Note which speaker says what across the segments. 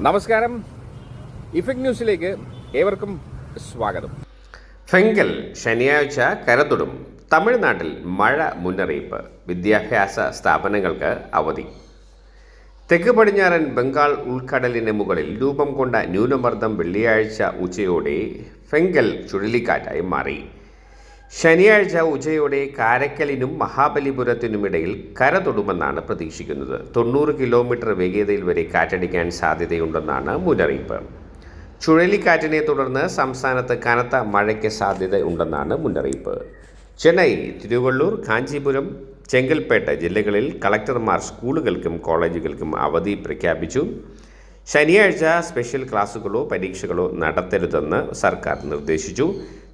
Speaker 1: നമസ്കാരം. ഇഫക്ട് ന്യൂസിലേക്ക് ഏവർക്കും സ്വാഗതം.
Speaker 2: ഫെങ്കൽ ശനിയാഴ്ച കരതൊടും. തമിഴ്നാട്ടിൽ മഴ മുന്നറിയിപ്പ്. വിദ്യാഭ്യാസ സ്ഥാപനങ്ങൾക്ക് അവധി. തെക്ക് പടിഞ്ഞാറൻ ബംഗാൾ ഉൾക്കടലിന് മുകളിൽ രൂപം കൊണ്ട ന്യൂനമർദ്ദം വെള്ളിയാഴ്ച ഉച്ചയോടെ ഫെങ്കൽ ചുഴലിക്കാറ്റായി മാറി. ശനിയാഴ്ച ഉച്ചയോടെ കാരക്കലിനും മഹാബലിപുരത്തിനുമിടയിൽ കര തൊടുമെന്നാണ് പ്രതീക്ഷിക്കുന്നത്. തൊണ്ണൂറ് കിലോമീറ്റർ വേഗതയിൽ വരെ കാറ്റടിക്കാൻ സാധ്യതയുണ്ടെന്നാണ് മുന്നറിയിപ്പ്. ചുഴലിക്കാറ്റിനെ തുടർന്ന് സംസ്ഥാനത്ത് കനത്ത മഴയ്ക്ക് സാധ്യതയുണ്ടെന്നാണ് മുന്നറിയിപ്പ്. ചെന്നൈ തിരുവള്ളൂർ കാഞ്ചീപുരം ചെങ്കൽപ്പേട്ട ജില്ലകളിൽ കളക്ടർമാർ സ്കൂളുകൾക്കും കോളേജുകൾക്കും അവധി പ്രഖ്യാപിച്ചു. ശനിയാഴ്ച സ്പെഷ്യൽ ക്ലാസുകളോ പരീക്ഷകളോ നടത്തരുതെന്ന് സർക്കാർ നിർദ്ദേശിച്ചു.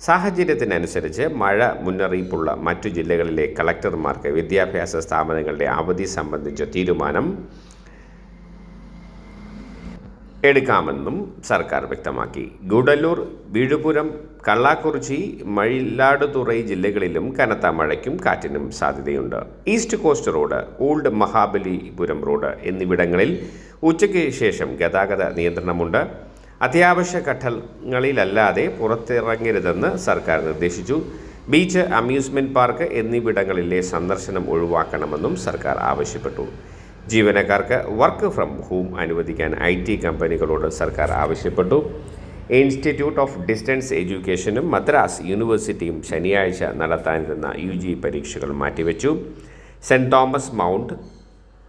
Speaker 2: സാഹചര്യത്തിനനുസരിച്ച് മഴ മുന്നറിയിപ്പുള്ള മറ്റു ജില്ലകളിലെ കളക്ടർമാർക്ക് വിദ്യാഭ്യാസ സ്ഥാപനങ്ങളുടെ അവധി സംബന്ധിച്ച തീരുമാനം എടുക്കാമെന്നും സർക്കാർ വ്യക്തമാക്കി. ഗുഡല്ലൂർ വീഴുപുരം കള്ളാക്കുറിച്ചി മയിലാടുതുറൈ ജില്ലകളിലും കനത്ത മഴയ്ക്കും കാറ്റിനും സാധ്യതയുണ്ട്. East Coast Road Old Mahabalipuram Road എന്നിവിടങ്ങളിൽ ഉച്ചയ്ക്ക് ശേഷം ഗതാഗത നിയന്ത്രണമുണ്ട്. അത്യാവശ്യ ഘട്ടങ്ങളിലല്ലാതെ പുറത്തിറങ്ങരുതെന്ന് സർക്കാർ നിർദ്ദേശിച്ചു. ബീച്ച് അമ്യൂസ്മെന്റ് പാർക്ക് എന്നിവിടങ്ങളിലെ സന്ദർശനം ഒഴിവാക്കണമെന്നും സർക്കാർ ആവശ്യപ്പെട്ടു. ജീവനക്കാർക്ക് വർക്ക് ഫ്രം ഹോം അനുവദിക്കാൻ ഐ ടി കമ്പനികളോട് സർക്കാർ ആവശ്യപ്പെട്ടു. ഇൻസ്റ്റിറ്റ്യൂട്ട് ഓഫ് ഡിസ്റ്റൻസ് എഡ്യൂക്കേഷനും മദ്രാസ് യൂണിവേഴ്സിറ്റിയും ശനിയാഴ്ച നടത്താനിരുന്ന യു ജി പരീക്ഷകൾ മാറ്റിവെച്ചു. Saint Thomas Mount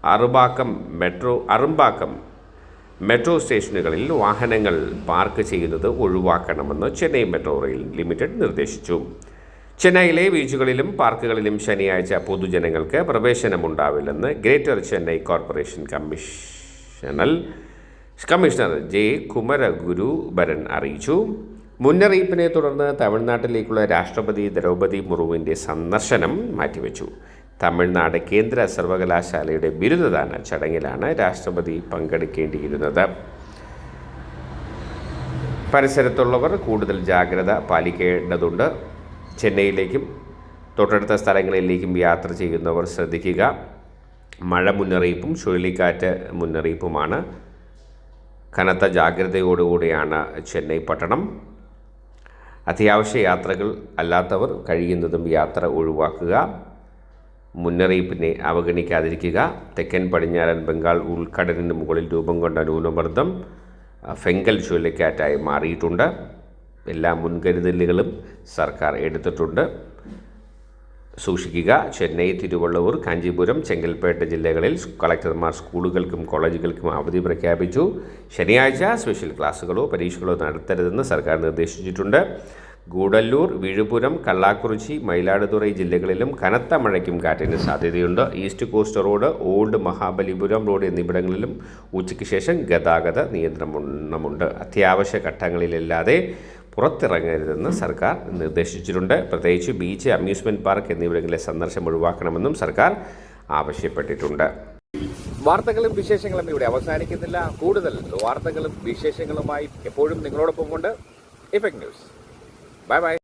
Speaker 2: Arumbakkam metro Arumbakkam metro സ്റ്റേഷനുകളിൽ വാഹനങ്ങൾ പാർക്ക് ചെയ്യുന്നത് ഒഴിവാക്കണമെന്ന് ചെന്നൈ മെട്രോ റെയിൽ ലിമിറ്റഡ് നിർദ്ദേശിച്ചു. ചെന്നൈയിലെ ബീച്ചുകളിലും പാർക്കുകളിലും ശനിയാഴ്ച പൊതുജനങ്ങൾക്ക് പ്രവേശനമുണ്ടാവില്ലെന്ന് Greater Chennai Corporation commissioner commissioner J Kumaragurubaran അറിയിച്ചു. മുന്നറിയിപ്പിനെ തുടർന്ന് തമിഴ്നാട്ടിലേക്കുള്ള രാഷ്ട്രപതി ദ്രൗപദി മുർമുവിന്റെ സന്ദർശനം മാറ്റിവെച്ചു. തമിഴ്നാട് കേന്ദ്ര സർവകലാശാലയുടെ ബിരുദദാന ചടങ്ങിലാണ് രാഷ്ട്രപതി പങ്കെടുക്കേണ്ടിയിരുന്നത്. പരിസരത്തുള്ളവർ കൂടുതൽ ജാഗ്രത പാലിക്കേണ്ടതുണ്ട്. ചെന്നൈയിലേക്കും തൊട്ടടുത്ത സ്ഥലങ്ങളിലേക്കും യാത്ര ചെയ്യുന്നവർ ശ്രദ്ധിക്കുക. മഴ മുന്നറിയിപ്പും ചുഴലിക്കാറ്റ് മുന്നറിയിപ്പുമാണ്. കനത്ത ജാഗ്രതയോടുകൂടിയാണ് ചെന്നൈ പട്ടണം. അത്യാവശ്യ യാത്രകൾ അല്ലാത്തവർ കഴിയുന്നതും യാത്ര ഒഴിവാക്കുക. മുന്നറിയിപ്പിനെ അവഗണിക്കാതിരിക്കുക. തെക്കൻ പടിഞ്ഞാറൻ ബംഗാൾ ഉൾക്കടലിന് മുകളിൽ രൂപം കൊണ്ട ന്യൂനമർദ്ദം ഫെങ്കൽ ചുഴലിക്കാറ്റായി മാറിയിട്ടുണ്ട്. എല്ലാ മുൻകരുതലുകളും സർക്കാർ എടുത്തിട്ടുണ്ട്. സൂക്ഷിക്കുക. ചെന്നൈ തിരുവള്ളൂർ കാഞ്ചീപുരം ചെങ്കൽപ്പേട്ട ജില്ലകളിൽ കളക്ടർമാർ സ്കൂളുകൾക്കും കോളേജുകൾക്കും അവധി പ്രഖ്യാപിച്ചു. ശനിയാഴ്ച സ്പെഷ്യൽ ക്ലാസ്സുകളോ പരീക്ഷകളോ നടത്തരുതെന്ന് സർക്കാർ നിർദ്ദേശിച്ചിട്ടുണ്ട്. ഗൂഡല്ലൂർ വിഴുപുരം കള്ളാക്കുറിച്ചി മയിലാടുതുറൈ ജില്ലകളിലും കനത്ത മഴയ്ക്കും കാറ്റിന് സാധ്യതയുണ്ട്. East Coast Road Old Mahabalipuram Road എന്നിവിടങ്ങളിലും ഉച്ചയ്ക്ക് ശേഷം ഗതാഗത നിയന്ത്രണമുണ്ട്. അത്യാവശ്യ ഘട്ടങ്ങളിലല്ലാതെ പുറത്തിറങ്ങരുതെന്ന് സർക്കാർ നിർദ്ദേശിച്ചിട്ടുണ്ട്. പ്രത്യേകിച്ച് ബീച്ച് അമ്യൂസ്മെന്റ് പാർക്ക് എന്നിവിടങ്ങളിലെ സന്ദർശനം ഒഴിവാക്കണമെന്നും സർക്കാർ ആവശ്യപ്പെട്ടിട്ടുണ്ട്.
Speaker 1: വാർത്തകളും വിശേഷങ്ങളും ഇവിടെ അവസാനിക്കുന്നില്ല. കൂടുതൽ വാർത്തകളും വിശേഷങ്ങളുമായി എപ്പോഴും നിങ്ങളോടൊപ്പം കൊണ്ട് ഇഫക്ട് ന്യൂസ്. Bye bye.